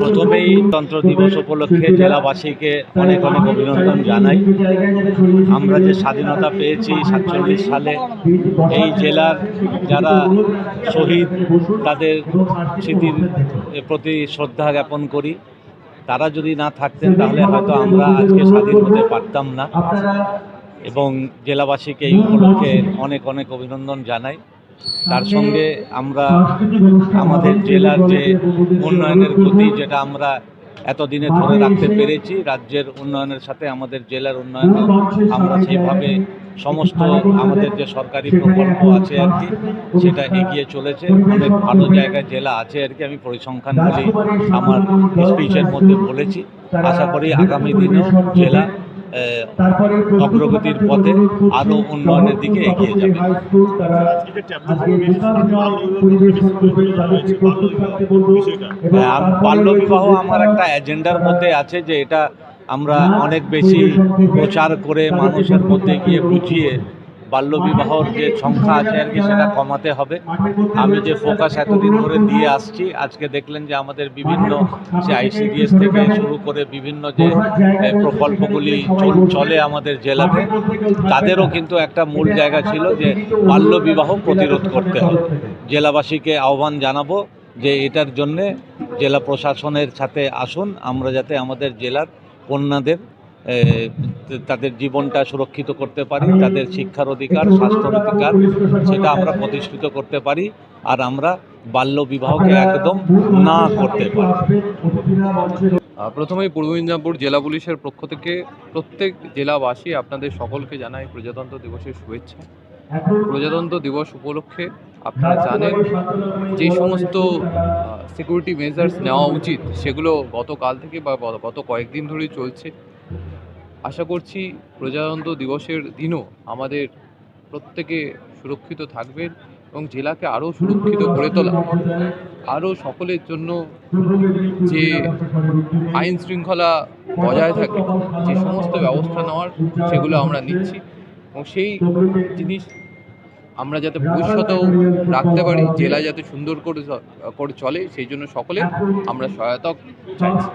প্রথমেই তন্ত্র দিবস উপলক্ষে জেলাবাসীকে অনেক অনেক অভিনন্দন জানাই। আমরা যে স্বাধীনতা পেয়েছি সাতচল্লিশ সালে, এই জেলার যারা শহীদ, তাদের স্মৃতির প্রতি শ্রদ্ধা জ্ঞাপন করি। তারা যদি না থাকতেন, তাহলে হয়তো আমরা আজকে স্বাধীন হতে পারতাম না। এবং জেলাবাসীকে এই উপলক্ষে অনেক অনেক অভিনন্দন জানাই। তার সঙ্গে আমরা আমাদের জেলার যে উন্নয়নের গতি যেটা আমরা এতদিনে ধরে রাখতে পেরেছি রাজ্যের উন্নয়নের সাথে আমাদের জেলার উন্নয়ন আমরা সেইভাবে সমস্ত আমাদের যে সরকারি প্রকল্প আছে আর কি সেটা এগিয়ে চলেছে। অনেক ভালো জায়গায় জেলা আছে আর কি আমি পরিসংখ্যান পরিসংখ্যানগুলি আমার স্পিচের মধ্যে বলেছি। আশা করি আগামী দিনেও জেলা অগ্রগতির পথে আরও উন্নয়নের দিকে এগিয়ে যাবে হ্যাঁ, বাল্য বাল্যবিবাহ আমার একটা এজেন্ডার মধ্যে আছে যে এটা আমরা অনেক বেশি প্রচার করে মানুষের মধ্যে গিয়ে বুঝিয়ে বাল্যবিবাহর যে সংখ্যা আছে আর কি, সেটা কমাতে হবে। আমি যে ফোকাস এতদিন ধরে দিয়ে আসছি, আজকে দেখলেন যে আমাদের বিভিন্ন সে আইসিডিএস থেকে শুরু করে বিভিন্ন যে প্রকল্পগুলি চল- আমাদের জেলাতে, তাদেরও কিন্তু একটা মূল জায়গা ছিল যে বাল্যবিবাহ প্রতিরোধ করতে হবে। জেলাবাসীকে আহ্বান জানাব যে এটার জন্যে জেলা প্রশাসনের সাথে আসুন, আমরা যাতে আমাদের জেলার কন্যাদের তাদের জীবনটা সুরক্ষিত করতে পারি তাদের শিক্ষার অধিকার স্বাস্থ্যর অধিকার সেটা আমরা প্রতিষ্ঠিত করতে পারি আর আমরা বাল্য বিবাহকে একদম না করতে পারি। প্রথমেই পূর্ব মেদিনীপুর জেলা পুলিশের পক্ষ থেকে প্রত্যেক জেলাবাসী আপনাদের সকলকে জানাই প্রজাতন্ত্র দিবসের শুভেচ্ছা। প্রজাতন্ত্র দিবস উপলক্ষে আপনারা জানেন যে সমস্ত সিকিউরিটি মেজার্স নেওয়া উচিত সেগুলো গতকাল থেকে বা গত কয়েকদিন ধরেই চলছে। আশা করছি প্রজাতন্ত্র দিবসের দিনও আমাদের প্রত্যেকে সুরক্ষিত থাকবেন এবং জেলাকে আরও সুরক্ষিত করে তোলা। আরও সকলের জন্য যে আইন শৃঙ্খলা বজায় থাকে, যে সমস্ত ব্যবস্থা নেওয়ার সেগুলো আমরা নিচ্ছি এবং সেই জিনিস আমরা যাতে ভবিষ্যতেও রাখতে পারি, জেলা যাতে সুন্দর করে করে চলে, সেই জন্য সকলে আমরা সহায়তা চাইছি।